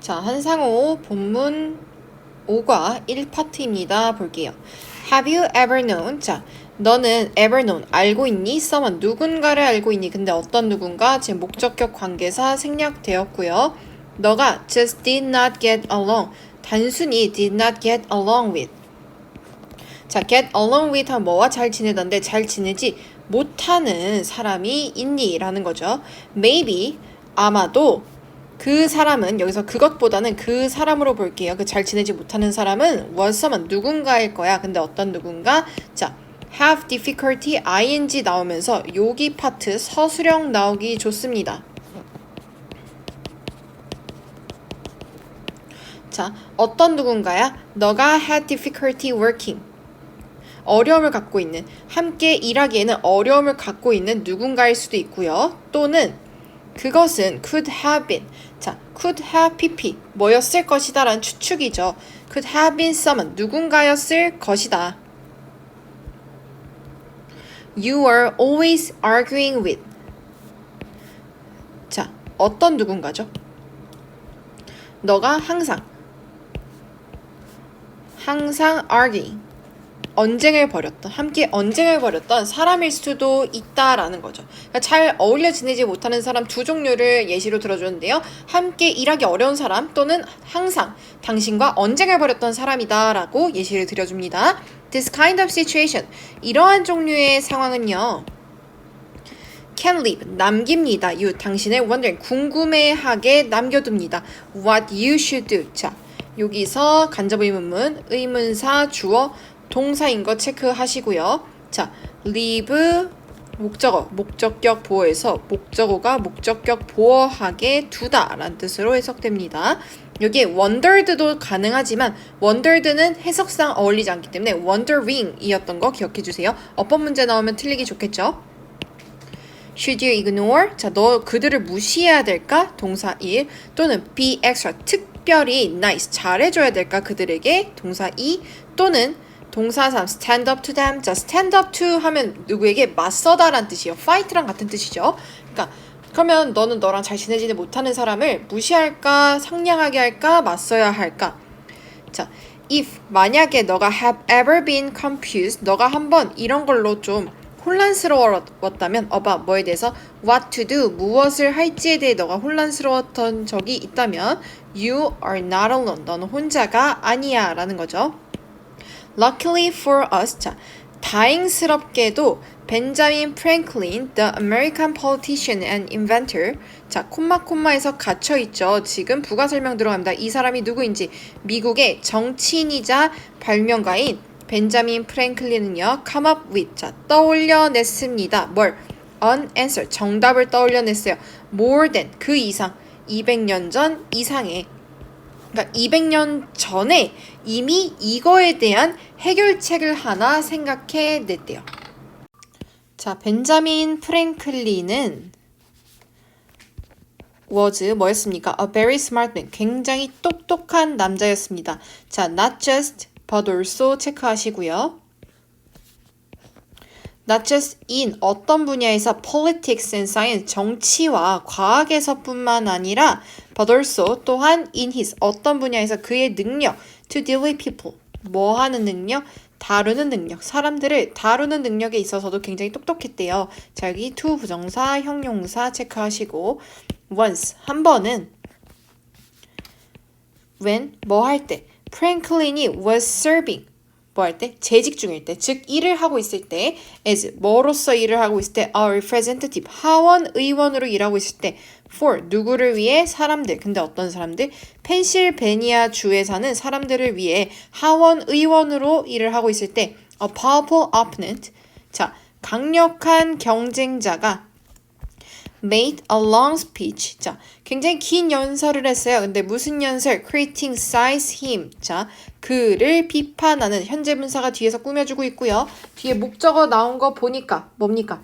자, 한상호 본문 5과 1파트입니다. 볼게요. Have you ever known? 자, 너는 ever known 알고 있니? someone 누군가를 알고 있니? 근데 어떤 누군가 지금 목적격 관계사 생략되었고요. 너가 just did not get along 단순히 did not get along with 자, get along with 하면 뭐와 잘 지내던데 잘 지내지 못하는 사람이 있니? 라는 거죠. maybe 아마도 그 사람은 여기서 그것보다는 그 사람으로 볼게요. 그 잘 지내지 못하는 사람은 was someone 누군가일 거야. 근데 어떤 누군가? 자, have difficulty ing 나오면서 여기 파트 서술형 나오기 좋습니다. 자, 어떤 누군가야? 너가 had difficulty working. 어려움을 갖고 있는, 함께 일하기에는 어려움을 갖고 있는 누군가일 수도 있고요. 또는 그것은 could have been. 자, could have pp. 뭐였을 것이다 라는 추측이죠. could have been someone. 누군가였을 것이다. You are always arguing with. 자, 어떤 누군가죠? 너가 항상 항상 arguing 언쟁을 벌였던 함께 언쟁을 벌였던 사람일 수도 있다라는 거죠. 그러니까 잘 어울려 지내지 못하는 사람 두 종류를 예시로 들어주는데요. 함께 일하기 어려운 사람 또는 항상 당신과 언쟁을 벌였던 사람이다라고 예시를 들어줍니다. This kind of situation 이러한 종류의 상황은요. can leave 남깁니다. you 당신의 wondering 궁금해하게 남겨둡니다. what you should do 자 여기서 간접 의문문 의문사 주어 동사인 거 체크하시고요. 자 leave 목적어 목적격 보어에서 목적어가 목적격 보어하게 두다라는 뜻으로 해석됩니다. 여기에 wondered도 가능하지만 wondered는 해석상 어울리지 않기 때문에 wondering이었던 거 기억해 주세요. 어법 문제 나오면 틀리기 좋겠죠? Should you ignore? 자, 너 그들을 무시해야 될까? 동사 1 또는 be extra 특별히 nice 잘해줘야 될까? 그들에게 동사 2 또는 동사 3 stand up to them. 자, stand up to 하면 누구에게 맞서다란 뜻이에요. fight랑 같은 뜻이죠. 그러니까 그러면 너는 너랑 잘 지내지는 못하는 사람을 무시할까? 상냥하게 할까? 맞서야 할까? 자, if 만약에 너가 have ever been confused, 너가 한번 이런 걸로 좀 혼란스러웠다면 about 뭐에 대해서 what to do 무엇을 할지에 대해 너가 혼란스러웠던 적이 있다면 you are not alone 너는 혼자가 아니야라는 거죠. Luckily for us 자 다행스럽게도 벤자민 프랭클린 the American politician and inventor 자 콤마 콤마에서 갇혀 있죠. 지금 부가 설명 들어갑니다. 이 사람이 누구인지 미국의 정치인이자 발명가인 벤자민 프랭클린은요, come up with, 자, 떠올려냈습니다. 뭘? an answer, 정답을 떠올려냈어요. more than, 그 이상, 200년 전 이상의. 그러니까 200년 전에 이미 이거에 대한 해결책을 하나 생각해 냈대요. 자, 벤자민 프랭클린은 was 뭐였습니까? A very smart man. 굉장히 똑똑한 남자였습니다. 자, not just but also 체크하시고요. Not just in 어떤 분야에서 politics and science 정치와 과학에서뿐만 아니라 but also 또한 in his 어떤 분야에서 그의 능력 to deal with people 뭐 하는 능력 다루는 능력 사람들을 다루는 능력에 있어서도 굉장히 똑똑했대요. 자 여기 to 부정사 형용사 체크하시고 once 한 번은 when 뭐 할 때 프랭클린이 was serving 뭐 할 때? 재직 중일 때, 즉 일을 하고 있을 때, as 뭐로서 일을 하고 있을 때, a representative 하원 의원으로 일하고 있을 때, for 누구를 위해 사람들. 근데 어떤 사람들? 펜실베니아 주에 사는 사람들을 위해 하원 의원으로 일을 하고 있을 때, a powerful opponent. 자, 강력한 경쟁자가 made a long speech. 자, 굉장히 긴 연설을 했어요. 근데 무슨 연설? criticize him. 자, 그를 비판하는 현재 분사가 뒤에서 꾸며주고 있고요. 뒤에 목적어 나온 거 보니까 뭡니까?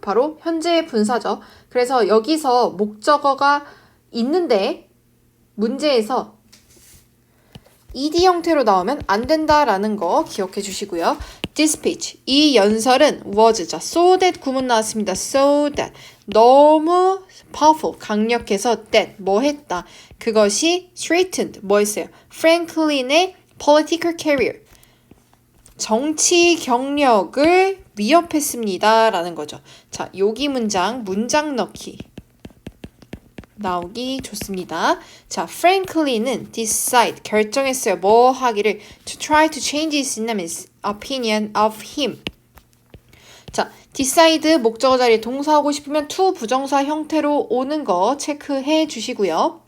바로 현재 분사죠. 그래서 여기서 목적어가 있는데 문제에서 ed 형태로 나오면 안 된다라는 거 기억해 주시고요. This speech 이 연설은 was 자 so that 구문 나왔습니다. So that 너무 powerful 강력해서 that 뭐 했다 그것이 straightened 뭐였어요? 프랭클린의 political career 정치 경력을 위협했습니다. 라는 거죠. 자, 여기 문장, 문장 넣기. 나오기 좋습니다. 자, 프랭클린은 decide, 결정했어요. 뭐 하기를 to try to change his enemy's opinion of him. 자, decide 목적어 자리에 동사하고 싶으면 to 부정사 형태로 오는 거 체크해 주시고요.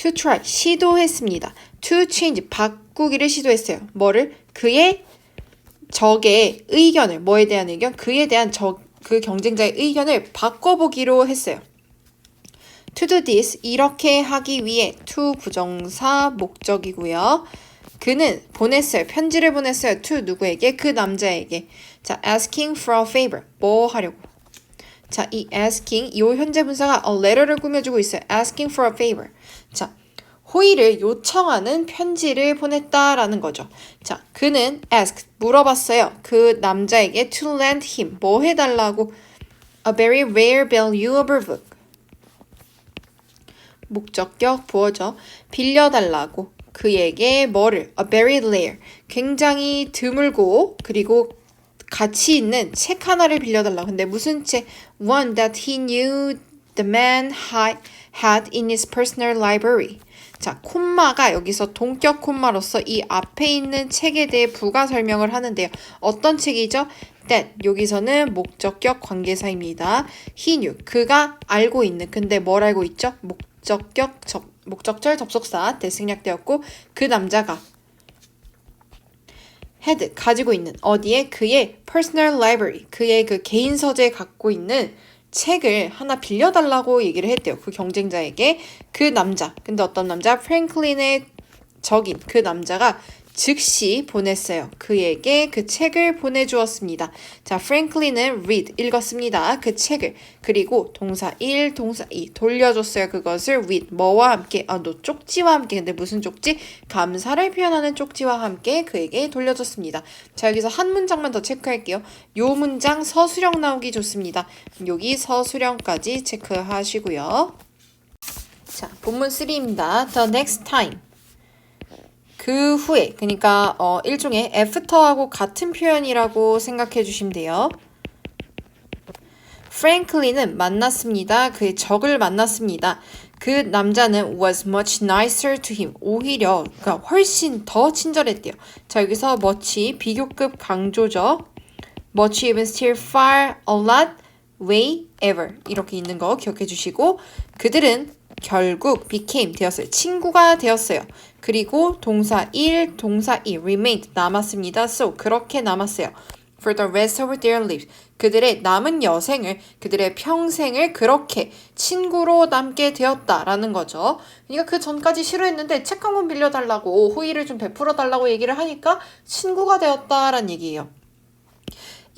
To try, 시도했습니다. to change, 바꾸기를 시도했어요. 뭐를? 그의 적의 의견을, 뭐에 대한 의견? 그에 대한 적, 그 경쟁자의 의견을 바꿔보기로 했어요. to do this, 이렇게 하기 위해 to 부정사 목적이고요. 그는 보냈어요. 편지를 보냈어요. to 누구에게? 그 남자에게. 자, asking for a favor. 뭐 하려고? 자, 이 asking, 이 현재 분사가 a letter를 꾸며주고 있어요. asking for a favor. 자, 호의를 요청하는 편지를 보냈다라는 거죠. 자, 그는 ask, 물어봤어요. 그 남자에게 to lend him, 뭐 해달라고? A very rare valuable book. 목적격 부어져 빌려달라고 그에게 뭐를 a very rare 굉장히 드물고 그리고 가치 있는 책 하나를 빌려달라고 근데 무슨 책 one that he knew the man had, had in his personal library. 자 콤마가 여기서 동격 콤마로서 이 앞에 있는 책에 대해 부가 설명을 하는데요. 어떤 책이죠? That 여기서는 목적격 관계사입니다. He knew 그가 알고 있는 근데 뭘 알고 있죠? 목적격 적, 목적절 접속사 대승약되었고 그 남자가 had 가지고 있는 어디에? 그의 personal library 그의 그 개인 서재에 갖고 있는 책을 하나 빌려달라고 얘기를 했대요. 그 경쟁자에게 그 남자 근데 어떤 남자 프랭클린의 적인 그 남자가 즉시 보냈어요. 그에게 그 책을 보내주었습니다. 자, 프랭클린은 read, 읽었습니다. 그 책을. 그리고 동사 1, 동사 2, 돌려줬어요. 그것을 with, 뭐와 함께, 아, 너 쪽지와 함께. 근데 무슨 쪽지? 감사를 표현하는 쪽지와 함께 그에게 돌려줬습니다. 자, 여기서 한 문장만 더 체크할게요. 요 문장 서술형 나오기 좋습니다. 여기 서술형까지 체크하시고요. 자, 본문 3입니다. The next time. 그 후에 그러니까 어, 일종의 after하고 같은 표현이라고 생각해 주시면 돼요. 프랭클린은 만났습니다. 그의 적을 만났습니다. 그 남자는 was much nicer to him. 오히려 그러니까 훨씬 더 친절했대요. 자 여기서 much 비교급 강조죠. much even still far a lot way ever 이렇게 있는 거 기억해 주시고 그들은 결국 became 되었어요. 친구가 되었어요. 그리고 동사 1, 동사 2 remained 남았습니다. So 그렇게 남았어요. For the rest of their lives. 그들의 남은 여생을, 그들의 평생을 그렇게 친구로 남게 되었다라는 거죠. 그러니까 그 전까지 싫어했는데 책 한 권 빌려달라고 호의를 좀 베풀어 달라고 얘기를 하니까 친구가 되었다라는 얘기예요.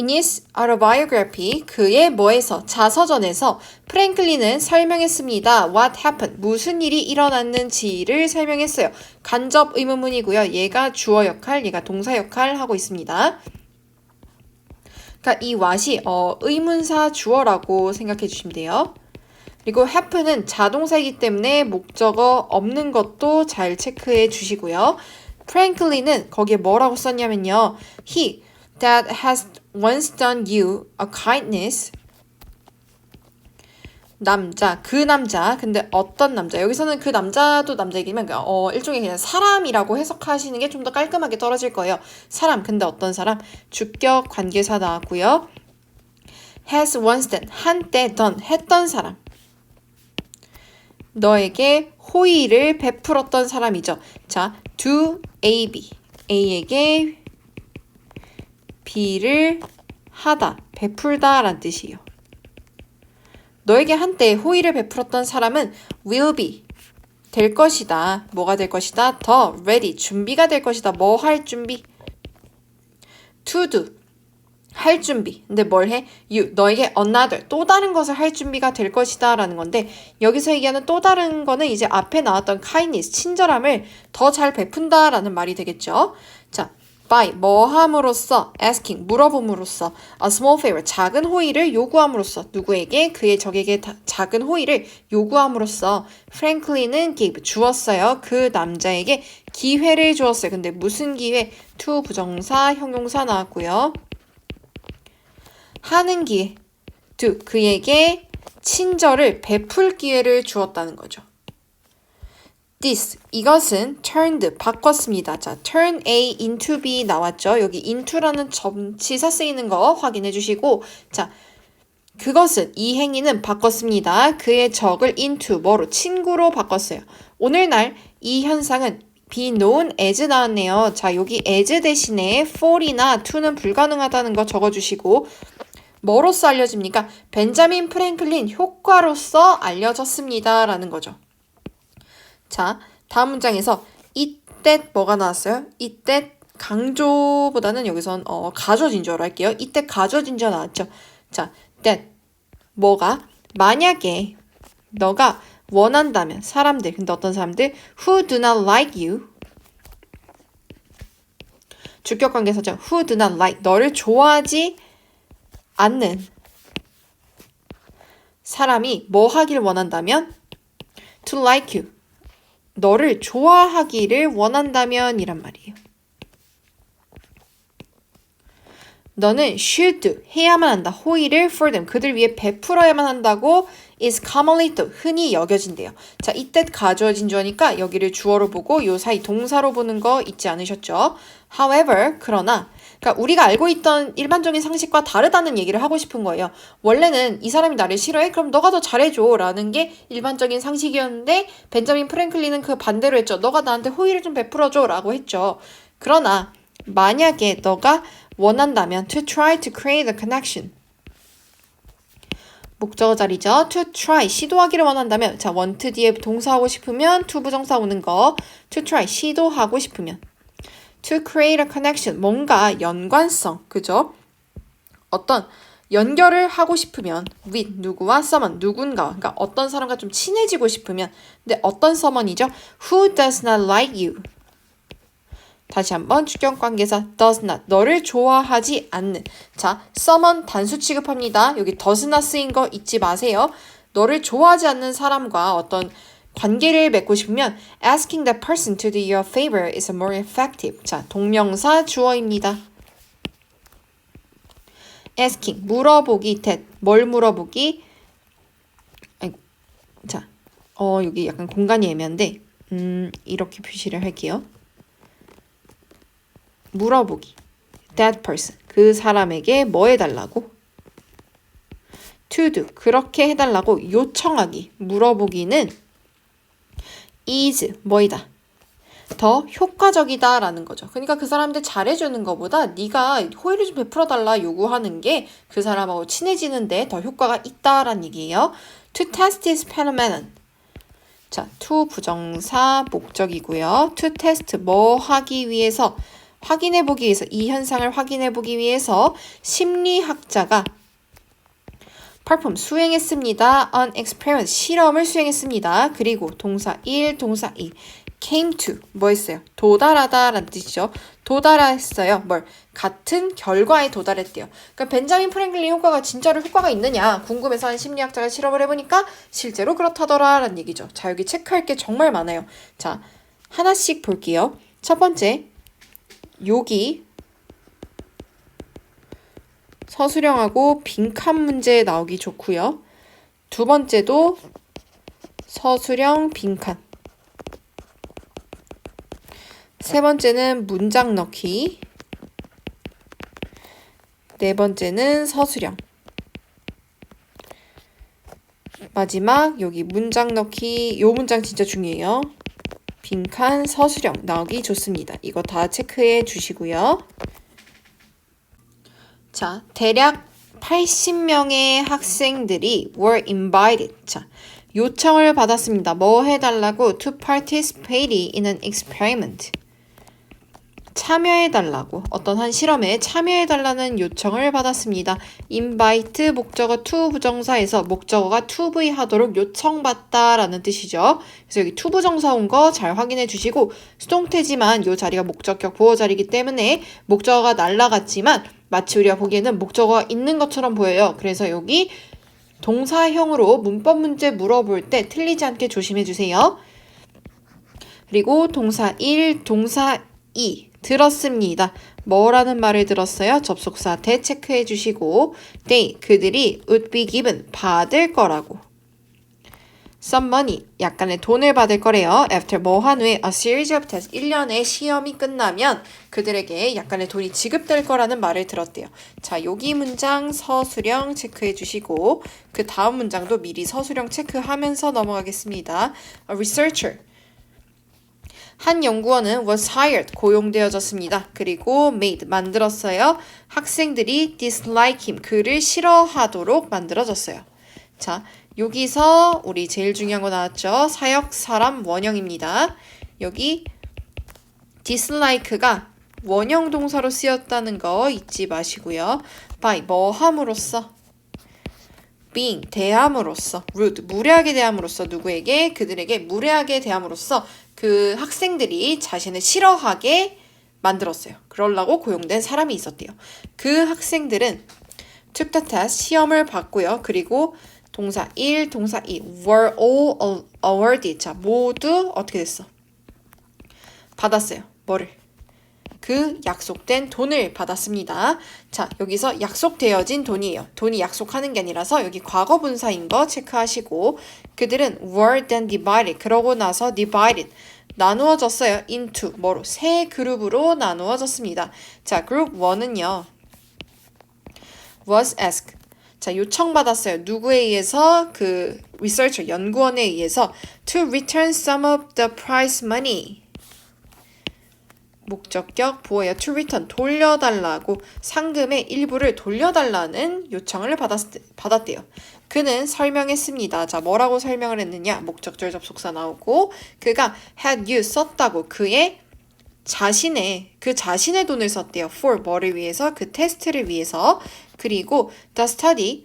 In his autobiography, 그의 뭐에서 자서전에서 프랭클린은 설명했습니다. What happened? 무슨 일이 일어났는지를 설명했어요. 간접 의문문이고요. 얘가 주어 역할, 얘가 동사 역할 하고 있습니다. 그러니까 이 what이 어, 의문사 주어라고 생각해 주시면 돼요. 그리고 happen은 자동사이기 때문에 목적어 없는 것도 잘 체크해 주시고요. 프랭클린은 거기에 뭐라고 썼냐면요. He that has once done you a kindness 남자, 그 남자, 근데 어떤 남자? 여기서는 그 남자도 남자이기만 어, 일종의 그냥 사람이라고 해석하시는 게 좀 더 깔끔하게 떨어질 거예요. 사람, 근데 어떤 사람? 주격 관계사 나왔고요. has once done, 한때 done, 했던 사람. 너에게 호의를 베풀었던 사람이죠. 자, do A, B. A에게 B를 하다, 베풀다 라는 뜻이에요. 너에게 한때 호의를 베풀었던 사람은 will be 될 것이다. 뭐가 될 것이다? 더 ready 준비가 될 것이다. 뭐 할 준비? to do 할 준비. 근데 뭘 해? you 너에게 another 또 다른 것을 할 준비가 될 것이다라는 건데 여기서 얘기하는 또 다른 거는 이제 앞에 나왔던 kindness 친절함을 더 잘 베푼다라는 말이 되겠죠. 자, by 뭐 함으로써 asking 물어봄으로써 a small favor 작은 호의를 요구함으로써 누구에게 그의 적에게 다- 작은 호의를 요구함으로써 Franklin은 gave 주었어요. 그 남자에게 기회를 주었어요. 근데 무슨 기회? to 부정사 형용사 나왔고요. 하는 기회. to 그에게 친절을 베풀 기회를 주었다는 거죠. This 이것은 turned 바꿨습니다. 자, turn A into B 나왔죠. 여기 into라는 점치사 쓰이는 거 확인해 주시고 자, 그것은 이 행위는 바꿨습니다. 그의 적을 into 뭐로 친구로 바꿨어요. 오늘날 이 현상은 be known as 나왔네요. 자, 여기 as 대신에 for이나 to는 불가능하다는 거 적어 주시고 뭐로써 알려집니까? 벤자민 프랭클린 효과로서 알려졌습니다. 라는 거죠. 자, 다음 문장에서 이때 뭐가 나왔어요? 이때 강조보다는 여기선 어, 가져진저로 할게요. 이때 가져진저 나왔죠. 자, that 뭐가 만약에 너가 원한다면 사람들 근데 어떤 사람들 who do not like you 주격 관계사죠. who do not like 너를 좋아하지 않는 사람이 뭐 하길 원한다면 to like you 너를 좋아하기를 원한다면 이란 말이에요. 너는 should 해야만 한다. 호의를 for them 그들 위해 베풀어야만 한다고 is commonly 또 흔히 여겨진대요. 자, 이때 가져진 주어니까 여기를 주어로 보고 요 사이 동사로 보는 거 잊지 않으셨죠? However, 그러나 그러니까 우리가 알고 있던 일반적인 상식과 다르다는 얘기를 하고 싶은 거예요. 원래는 이 사람이 나를 싫어해? 그럼 너가 더 잘해줘. 라는 게 일반적인 상식이었는데, 벤자민 프랭클린은 그 반대로 했죠. 너가 나한테 호의를 좀 베풀어줘. 라고 했죠. 그러나, 만약에 너가 원한다면, to try to create a connection. 목적어 자리죠. to try, 시도하기를 원한다면. 자, want 뒤에 동사하고 싶으면, to 부정사 오는 거. to try, 시도하고 싶으면. To create a connection. 뭔가 연관성 그죠? 어떤 연결을 하고 싶으면 with 누구와 someone 누군가 그러니까 어떤 사람과 좀 친해지고 싶으면. 근데 어떤 someone이죠? who does not like you? 다시 한번 주격 관계사 does not 너를 좋아하지 않는. 자 someone 단수 취급합니다. 여기 does not 쓰인 거 잊지 마세요. 너를 좋아하지 않는 사람과 어떤 관계를 맺고 싶으면 asking that person to do you a favor is more effective. 자, 동명사 주어입니다. asking 물어보기 that 뭘 물어보기 아이고 자, 어 여기 약간 공간이 애매한데 음 이렇게 표시를 할게요. 물어보기 that person 그 사람에게 뭐 해달라고 to do 그렇게 해달라고 요청하기 물어보기는 is 뭐이다. 더 효과적이다라는 거죠. 그러니까 그 사람들 잘해주는 것보다 네가 호의를 좀 베풀어 달라 요구하는 게 그 사람하고 친해지는데 더 효과가 있다라는 얘기예요. To test his phenomenon. 자, to 부정사 목적이고요. To test 뭐 하기 위해서 확인해 보기 위해서 이 현상을 확인해 보기 위해서 심리학자가 perform 수행했습니다. an experiment 실험을 수행했습니다. 그리고 동사 1, 동사 2 came to 뭐 했어요? 도달하다라는 뜻이죠. 도달했어요. 뭘? 같은 결과에 도달했대요. 그러니까 벤자민 프랭클린 효과가 진짜로 효과가 있느냐 궁금해서 한 심리학자가 실험을 해보니까 실제로 그렇다더라라는 얘기죠. 자 여기 체크할 게 정말 많아요. 자 하나씩 볼게요. 첫 번째 여기 서술형하고 빈칸 문제 나오기 좋고요. 두 번째도 서술형 빈칸. 세 번째는 문장 넣기. 네 번째는 서술형. 마지막 여기 문장 넣기. 요 문장 진짜 중요해요. 빈칸 서술형 나오기 좋습니다. 이거 다 체크해 주시고요. 자, 대략 80명의 학생들이 were invited. 자, 요청을 받았습니다. 뭐 해달라고? To participate in an experiment. 참여해달라고 어떤 한 실험에 참여해달라는 요청을 받았습니다. invite 목적어 to 부정사에서 목적어가 to be 하도록 요청받다라는 뜻이죠. 그래서 여기 to 부정사 온 거 잘 확인해 주시고 수동태지만 이 자리가 목적격 보호 자리이기 때문에 목적어가 날라갔지만 마치 우리가 보기에는 목적어가 있는 것처럼 보여요. 그래서 여기 동사형으로 문법 문제 물어볼 때 틀리지 않게 조심해 주세요. 그리고 동사 1, 동사 2 들었습니다. 뭐라는 말을 들었어요? 접속사 대 체크해 주시고 they 그들이 would be given 받을 거라고 some money 약간의 돈을 받을 거래요. after 뭐 한 후에 a series of tests 1년의 시험이 끝나면 그들에게 약간의 돈이 지급될 거라는 말을 들었대요. 자, 여기 문장 서술형 체크해 주시고 그 다음 문장도 미리 서술형 체크하면서 넘어가겠습니다. a researcher 한 연구원은 was hired 고용되어졌습니다. 그리고 made 만들었어요. 학생들이 dislike him 그를 싫어하도록 만들어졌어요. 자, 여기서 우리 제일 중요한 거 나왔죠. 사역 사람 원형입니다. 여기 dislike가 원형 동사로 쓰였다는 거 잊지 마시고요. by 뭐 함으로써 being 대함으로써 rude 무례하게 대함으로써 누구에게 그들에게 무례하게 대함으로써 그 학생들이 자신을 싫어하게 만들었어요. 그러려고 고용된 사람이 있었대요. 그 학생들은 took the test 시험을 봤고요. 그리고 동사 1, 동사 2 were all awarded. 자, 모두 어떻게 됐어? 받았어요. 뭐를? 그 약속된 돈을 받았습니다. 자, 여기서 약속되어진 돈이에요. 돈이 약속하는 게 아니라서 여기 과거 분사인 거 체크하시고 그들은 were then divided. 그러고 나서 divided. 나누어졌어요. into 뭐로? 세 그룹으로 나누어졌습니다. 자, 그룹 1은요. was asked. 자, 요청받았어요. 누구에 의해서? 그 researcher, 연구원에 의해서 to return some of the prize money. 목적격 보호예요. to return 돌려달라고 상금의 일부를 돌려달라는 요청을 받았, 받았대요. 그는 설명했습니다. 자, 뭐라고 설명을 했느냐? 목적절 접속사 나오고 그가 had you 썼다고 그의 자신의 그 자신의 돈을 썼대요. for 뭐를 위해서 그 테스트를 위해서 그리고 the study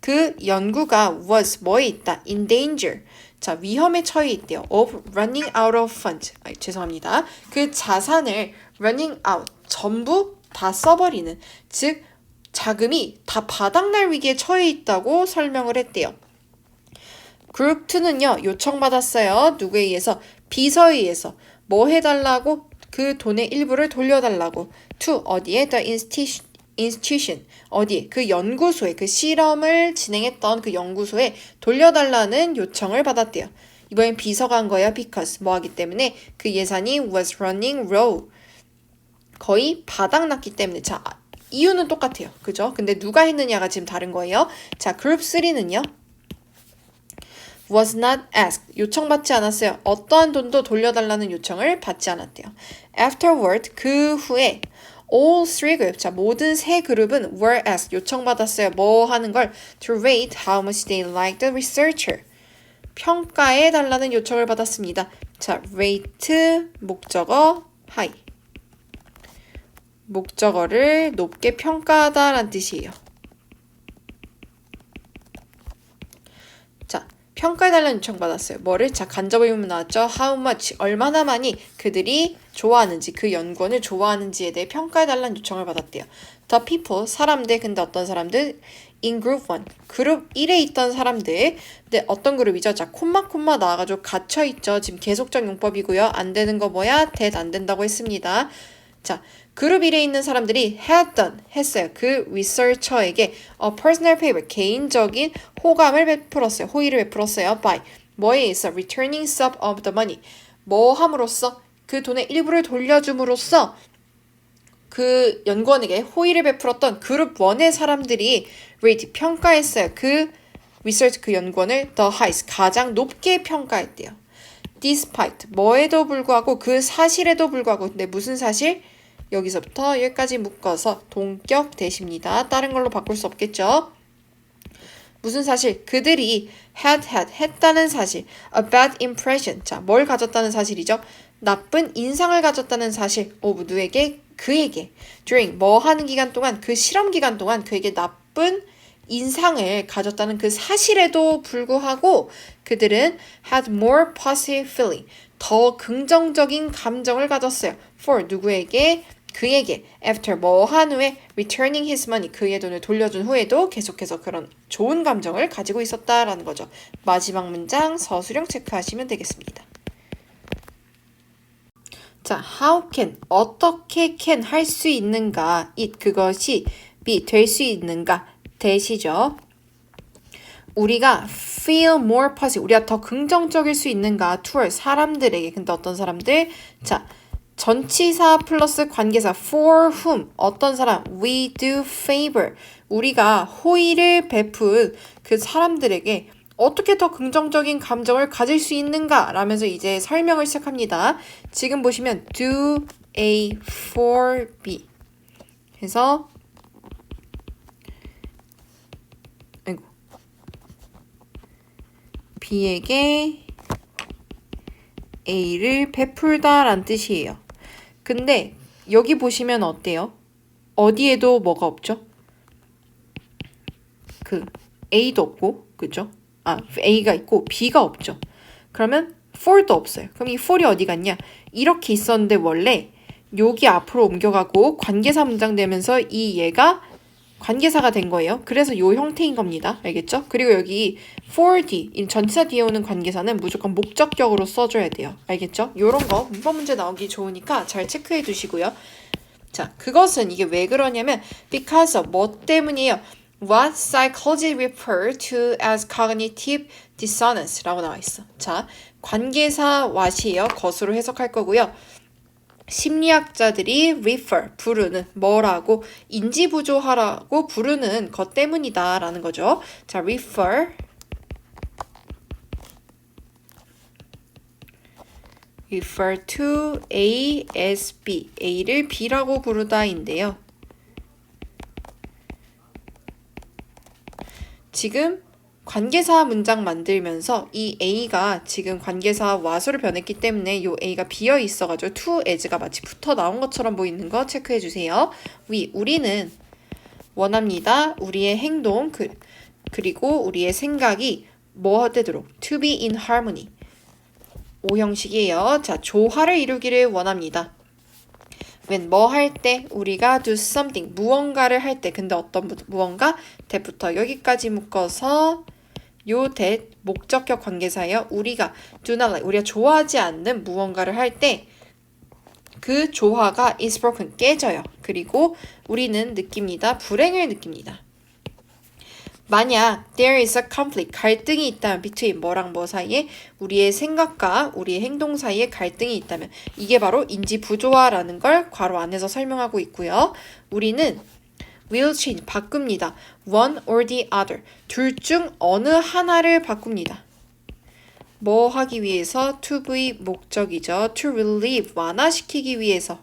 그 연구가 was 뭐에 있다 in danger 자 위험에 처해 있대요 of running out of funds 아, 죄송합니다 그 자산을 running out 전부 다 써버리는 즉 자금이 다 바닥날 위기에 처해 있다고 설명을 했대요. 그룹 2는요, 요청받았어요. 누구에 의해서? 비서에 의해서. 뭐 해달라고? 그 돈의 일부를 돌려달라고. to 어디에? the institution. 어디 그 연구소에 그 실험을 진행했던 그 연구소에 돌려달라는 요청을 받았대요. 이번엔 비서가 한 거예요. because 뭐 하기 때문에 그 예산이 was running low 거의 바닥났기 때문에 자 이유는 똑같아요. 그죠? 근데 누가 했느냐가 지금 다른 거예요. 자, 그룹 3는요. Was not asked. 요청받지 않았어요. 어떠한 돈도 돌려달라는 요청을 받지 않았대요. afterward, 그 후에 all three group, 자, 모든 세 그룹은 were asked. 요청받았어요. 뭐 하는 걸 to rate how much they liked the researcher. 평가해 달라는 요청을 받았습니다. 자, rate 목적어 high. 목적어를 높게 평가하다라는 뜻이에요. 자, 평가해달라는 요청받았어요. 뭐를? 자, 간접의 의문 나왔죠? How much? 얼마나 많이 그들이 좋아하는지, 그 연구원을 좋아하는지에 대해 평가해달라는 요청을 받았대요. The people, 사람들, 근데 어떤 사람들? In group 1, 그룹 1에 있던 사람들. 근데 어떤 그룹이죠? 자, 콤마 콤마 나와가지고 갇혀있죠. 지금 계속적 용법이고요. 안 되는 거 뭐야? that 안 된다고 했습니다. 자, 그룹 1에 있는 사람들이 had 했어요. 그 리서처에게 a personal favor, 개인적인 호감을 베풀었어요. 호의를 베풀었어요. by 뭐에 의해서 returning some of the money. 뭐 함으로써 그 돈의 일부를 돌려줌으로써 그 연구원에게 호의를 베풀었던 그룹 1의 사람들이 rate 평가했어요. 그 research 그 연구원을 the highest 가장 높게 평가했대요. Despite 뭐에도 불구하고 그 사실에도 불구하고 근데 무슨 사실? 여기서부터 여기까지 묶어서 동격 대십니다. 다른 걸로 바꿀 수 없겠죠? 무슨 사실? 그들이 had had 했다는 사실. a bad impression. 자, 뭘 가졌다는 사실이죠? 나쁜 인상을 가졌다는 사실. of 누에게 그에게 during 뭐 하는 기간 동안 그 실험 기간 동안 그에게 나쁜 인상을 가졌다는 그 사실에도 불구하고 그들은 had more positive feeling 더 긍정적인 감정을 가졌어요. for 누구에게 그에게 after 뭐 한 후에 returning his money 그의 돈을 돌려준 후에도 계속해서 그런 좋은 감정을 가지고 있었다라는 거죠. 마지막 문장 서술형 체크하시면 되겠습니다. 자, how can 어떻게 can 할 수 있는가 it 그것이 be 될 수 있는가 대시죠. 우리가 feel more positive 우리가 더 긍정적일 수 있는가 toward 사람들에게. 근데 어떤 사람들? 자 전치사 플러스 관계사 for whom? 어떤 사람? we do favor. 우리가 호의를 베푼 그 사람들에게 어떻게 더 긍정적인 감정을 가질 수 있는가? 라면서 이제 설명을 시작합니다. 지금 보시면 do A for B. 해서 아이고 B에게 A를 베풀다 란 뜻이에요. 근데 여기 보시면 어때요? 어디에도 뭐가 없죠? 그 A도 없고 그죠? 아 A가 있고 B가 없죠. 그러면 for도 없어요. 그럼 이 for이 어디 갔냐? 이렇게 있었는데 원래 여기 앞으로 옮겨가고 관계사 문장 되면서 이 얘가 관계사가 된 거예요. 그래서 요 형태인 겁니다. 알겠죠? 그리고 여기 for D, 이 전치사 뒤에 오는 관계사는 무조건 목적격으로 써줘야 돼요. 알겠죠? 요런 거 문법 문제 나오기 좋으니까 잘 체크해 두시고요. 자, 그것은 이게 왜 그러냐면 because 뭐 때문이에요? What psychology refer to as cognitive dissonance라고 나와 있어. 자, 관계사 what이에요. 것으로 해석할 거고요. 심리학자들이 refer 부르는 뭐라고 인지 부조하라고 부르는 것 때문이다라는 거죠. 자, refer refer to A as B. A를 B라고 부르다인데요. 지금 관계사 문장 만들면서 이 A가 지금 관계사 와수를 변했기 때문에 이 A가 비어 있어가지고 to as가 마치 붙어 나온 것처럼 보이는 거 체크해 주세요. we 우리는 원합니다. 우리의 행동 그, 그리고 우리의 생각이 뭐 되도록 to be in harmony O 형식이에요. 자 조화를 이루기를 원합니다. when 뭐 할 때 우리가 do something 무언가를 할 때 근데 어떤 무, 무언가 대부터 여기까지 묶어서 요 that 목적격 관계사예요. 우리가 do not like 우리가 좋아하지 않는 무언가를 할 때 그 조화가 is broken 깨져요. 그리고 우리는 느낍니다. 불행을 느낍니다. 만약 there is a conflict 갈등이 있다면 between 뭐랑 뭐 사이에 우리의 생각과 우리의 행동 사이에 갈등이 있다면 이게 바로 인지 부조화라는 걸 괄호 안에서 설명하고 있고요. 우리는 will change 바꿉니다. one or the other 둘 중 어느 하나를 바꿉니다. 뭐 하기 위해서 to be 목적이죠. to relieve 완화시키기 위해서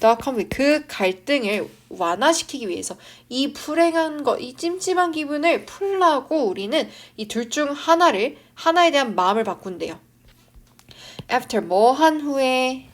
the conflict 그 갈등을 완화시키기 위해서 이 불행한 거, 이 찜찜한 기분을 풀라고 우리는 이 둘 중 하나를 하나에 대한 마음을 바꾼대요. after 뭐 한 후에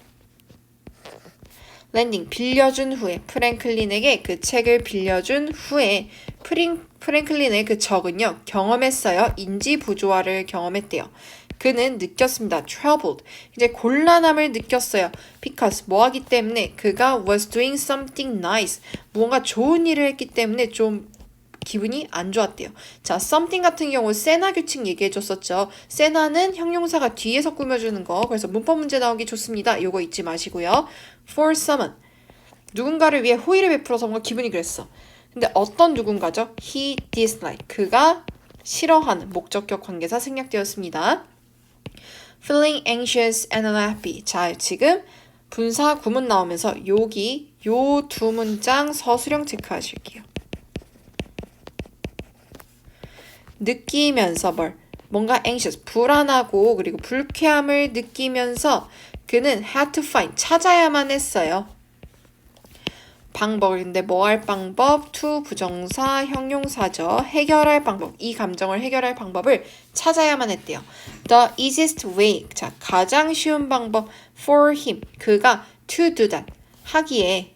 랜딩 빌려준 후에 프랭클린에게 그 책을 빌려준 후에 프링, 프랭클린의 그 적은요 경험했어요. 인지 부조화를 경험했대요. 그는 느꼈습니다. troubled. 이제 곤란함을 느꼈어요. because 뭐 하기 때문에? 그가 was doing something nice. 무언가 좋은 일을 했기 때문에 좀 기분이 안 좋았대요. 자, something 같은 경우 세나 규칙 얘기해 줬었죠. 세나는 형용사가 뒤에서 꾸며주는 거. 그래서 문법 문제 나오기 좋습니다. 요거 잊지 마시고요. for someone. 누군가를 위해 호의를 베풀어서 뭔가 기분이 그랬어. 근데 어떤 누군가죠? he dislike. 그가 싫어하는 목적격 관계사 생략되었습니다. feeling anxious and unhappy. 자, 지금 분사 구문 나오면서 여기 요 두 문장 서술형 체크하실게요. 느끼면서 뭘 뭔가 anxious 불안하고 그리고 불쾌함을 느끼면서 그는 had to find 찾아야만 했어요. 방법을 근데 뭐 할 방법, to 부정사, 형용사죠. 해결할 방법, 이 감정을 해결할 방법을 찾아야만 했대요. The easiest way, 자 가장 쉬운 방법 for him, 그가 to do that 하기에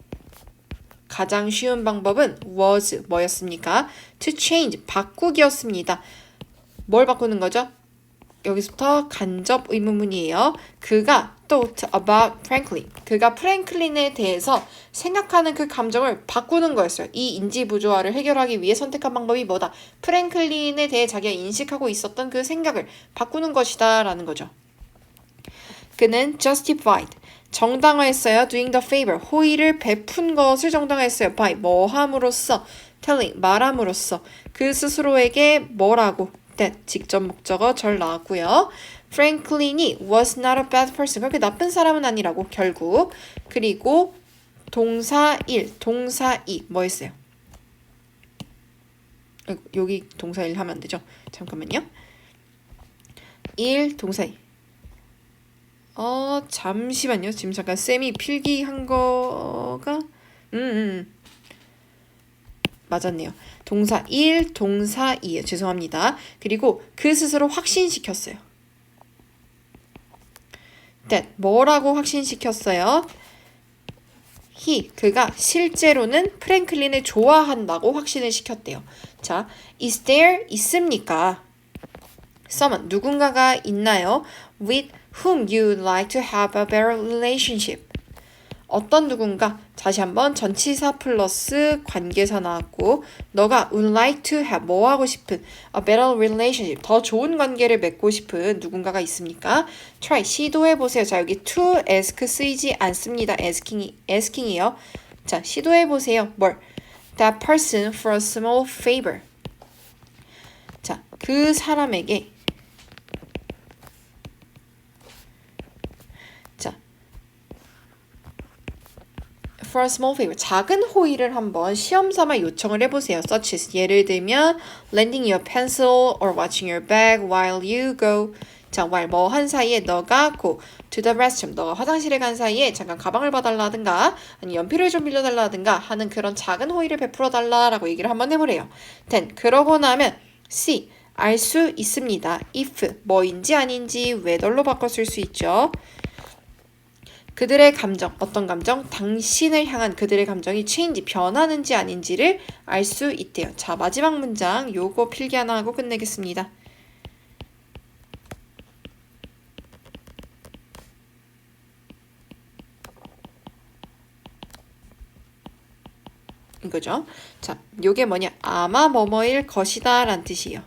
가장 쉬운 방법은 was 뭐였습니까? To change 바꾸기였습니다. 뭘 바꾸는 거죠? 여기서부터 간접 의문문이에요. 그가 thought about Franklin. 그가 프랭클린에 대해서 생각하는 그 감정을 바꾸는 거였어요. 이 인지 부조화를 해결하기 위해 선택한 방법이 뭐다? 프랭클린에 대해 자기가 인식하고 있었던 그 생각을 바꾸는 것이다라는 거죠. 그는 justified 정당화했어요. doing the favor 호의를 베푼 것을 정당화했어요. by 뭐 함으로써 telling 말함으로써 그 스스로에게 뭐라고 that 직접 목적어 절 나왔고요. 프랭클린이 was not a bad person 그렇게 나쁜 사람은 아니라고 결국 그리고 동사 1, 동사 2뭐 했어요? 아이고, 여기 동사 1 하면 안 되죠? 잠깐만요. 1 동사 2 어, 잠시만요. 지금 잠깐 쌤이 필기한 거가 음, 음. 맞았네요. 동사 1, 동사 2. 죄송합니다. 그리고 그 스스로 확신시켰어요. that 뭐라고 확신시켰어요? he 그가 실제로는 프랭클린을 좋아한다고 확신을 시켰대요. 자, is there 있습니까? someone 누군가가 있나요? with whom you'd like to have a better relationship. 어떤 누군가 다시 한번 전치사 플러스 관계사 나왔고 너가 would like to have 뭐 하고 싶은 a better relationship 더 좋은 관계를 맺고 싶은 누군가가 있습니까? try 시도해 보세요. 자 여기 to ask 쓰이지 않습니다. asking asking이요. 자 시도해 보세요. 뭘? That person for a small favor. 자 그 사람에게 for a small favor. 작은 호의를 한번 시험 삼아 요청을 해보세요. such as 예를 들면 lending you a pencil or watching your bag while you go. 자, while 뭐 한 사이에 너가 go to the restroom. 너가 화장실에 간 사이에 잠깐 가방을 봐달라든가 아니 연필을 좀 빌려달라든가 하는 그런 작은 호의를 베풀어 달라라고 얘기를 한번 해보래요. then 그러고 나면 C 알수 있습니다. if 뭐인지 아닌지 whether로 바꿔 쓸 수 있죠. 그들의 감정, 어떤 감정? 당신을 향한 그들의 감정이 change, 변하는지 아닌지를 알 수 있대요. 자, 마지막 문장 요거 필기 하나 하고 끝내겠습니다. 이거죠. 자, 요게 뭐냐? 아마 뭐뭐일 것이다 라는 뜻이에요.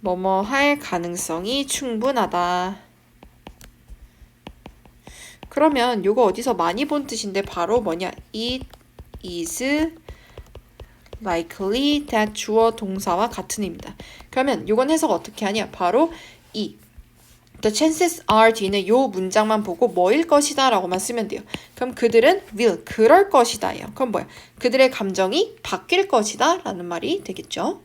뭐뭐 할 가능성이 충분하다. 그러면 요거 어디서 많이 본 뜻인데 바로 뭐냐? It is likely that 주어 동사와 같은 입니다. 그러면 요건 해석 어떻게 하냐? 바로 이 The chances are 뒤는 요 문장만 보고 뭐일 것이다 라고만 쓰면 돼요. 그럼 그들은 will, 그럴 것이다 예요. 그럼 뭐야? 그들의 감정이 바뀔 것이다 라는 말이 되겠죠.